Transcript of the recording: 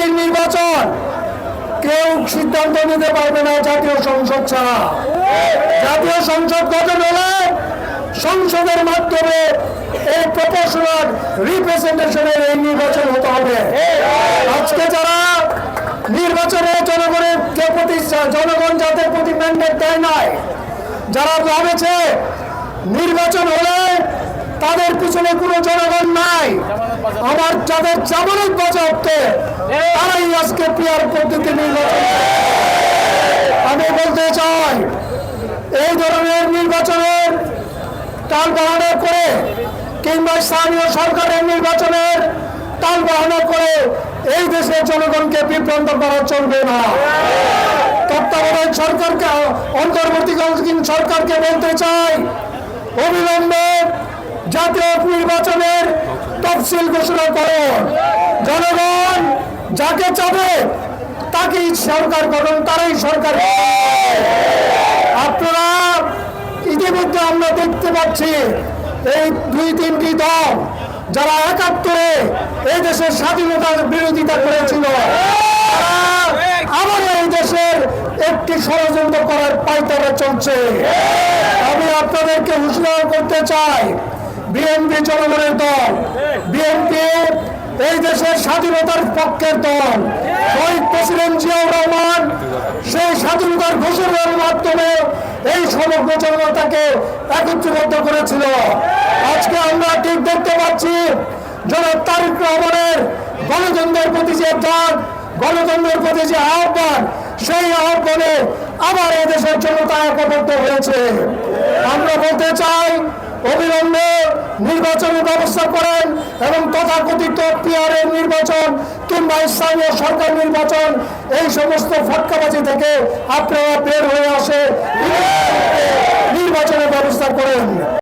বিএনপির নির্বাচন। কেউ সিদ্ধান্ত নিতে পারবে না জাতীয় সংসদ ছাড়া। জাতীয় সংসদ গঠন হলে সংসদের মাধ্যমে এই প্রপোর্শনাল রিপ্রেজেন্টেশনের এই নির্বাচন হতে হবে। আজকে যারা নির্বাচনে জনগণের যে প্রতি জনগণ যাদের প্রতি ম্যান্ডেট দেয় নাই, যারা ভাবেছে নির্বাচন হলে তাদের পিছনে কোনো জনগণ নাই আমার যাদের জামানত বাজাতে তারাই আজকে পিয়ার পদ্ধতি নির্বাচন। আমি বলতে চাই, এই ধরনের নির্বাচনের টাল বাহানা করে কিংবা স্থানীয় সরকারের নির্বাচনের টাল বাহানা করে এই দেশের জনগণকে বিভ্রান্ত করা চলবে না তত্ত্বাবধায়ক সরকারকে, অন্তর্বর্তীকালীন সরকারকে বলতে চাই, অবিলম্বে জাতীয় নির্বাচনের তফসিল ঘোষণা করুন জনগণ যাকে চাবে তাকেই সরকার গঠন তারাই সরকার আপনারা ইতিমধ্যে আমরা দেখতে পাচ্ছি এই দুই তিনটি দল যারা একাত্তরে এই দেশের স্বাধীনতার বিরোধিতা করেছিল আবার এই দেশের একটি ষড়যন্ত্র করার পাইতারা চলছে। আমি আপনাদেরকে হুঁশিয়ার করতে চাই বিএনপি জনগণের দল, বিএনপি এই দেশের স্বাধীনতার পক্ষের দল, শহীদ প্রেসিডেন্ট জিয়াউর রহমান সেই স্বাধীনতার ঘোষণার মাধ্যমে এই সমগ্র জনতাকে একত্রিত করেছিল। আজকে আমরা ঠিক দেখতে পাচ্ছি, জনাব তারিক রহমানের গণতন্ত্রের প্রতি যে ডাক গণতন্ত্রের প্রতি যে আহ্বান, সেই আহ্বানে আবার এদেশের জনতা একবদ্ধ হয়েছে। আমরা বলতে চাই, অবিলম্বে নির্বাচনের ব্যবস্থা করেন এবং তথাকথিত পিআরের নির্বাচন কিংবা স্থানীয় সরকার নির্বাচন, এই সমস্ত ফটকাবাজি থেকে আপনারা বের হয়ে আসে।